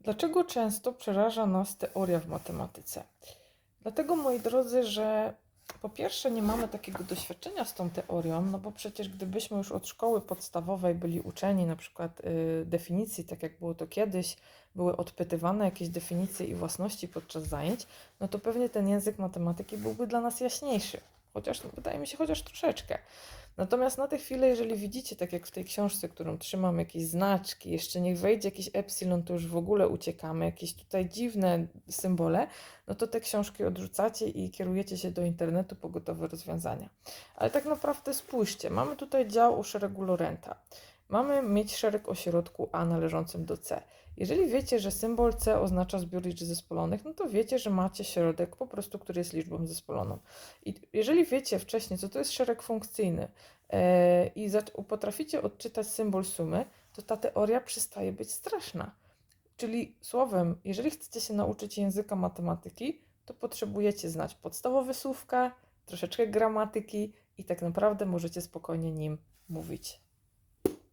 Dlaczego często przeraża nas teoria w matematyce? Dlatego, moi drodzy, że po pierwsze nie mamy takiego doświadczenia z tą teorią, no bo przecież gdybyśmy już od szkoły podstawowej byli uczeni na przykład y, definicji, tak jak było to kiedyś, były odpytywane jakieś definicje i własności podczas zajęć, no to pewnie ten język matematyki byłby dla nas jaśniejszy. Chociaż no, wydaje mi się, chociaż troszeczkę. Natomiast na tę chwilę, jeżeli widzicie, tak jak w tej książce, którą trzymam, jakieś znaczki, jeszcze niech wejdzie jakiś epsilon, to już w ogóle uciekamy, jakieś tutaj dziwne symbole, no to te książki odrzucacie i kierujecie się do internetu po gotowe rozwiązania. Ale tak naprawdę spójrzcie, mamy tutaj dział o szeregu Lorenta. Mamy mieć szereg o środku A należącym do C. Jeżeli wiecie, że symbol C oznacza zbiór liczb zespolonych, no to wiecie, że macie środek po prostu, który jest liczbą zespoloną. I jeżeli wiecie wcześniej, co to jest szereg funkcyjny e, i potraficie odczytać symbol sumy, to ta teoria przestaje być straszna. Czyli słowem, jeżeli chcecie się nauczyć języka matematyki, to potrzebujecie znać podstawowe słówka, troszeczkę gramatyki i tak naprawdę możecie spokojnie nim mówić.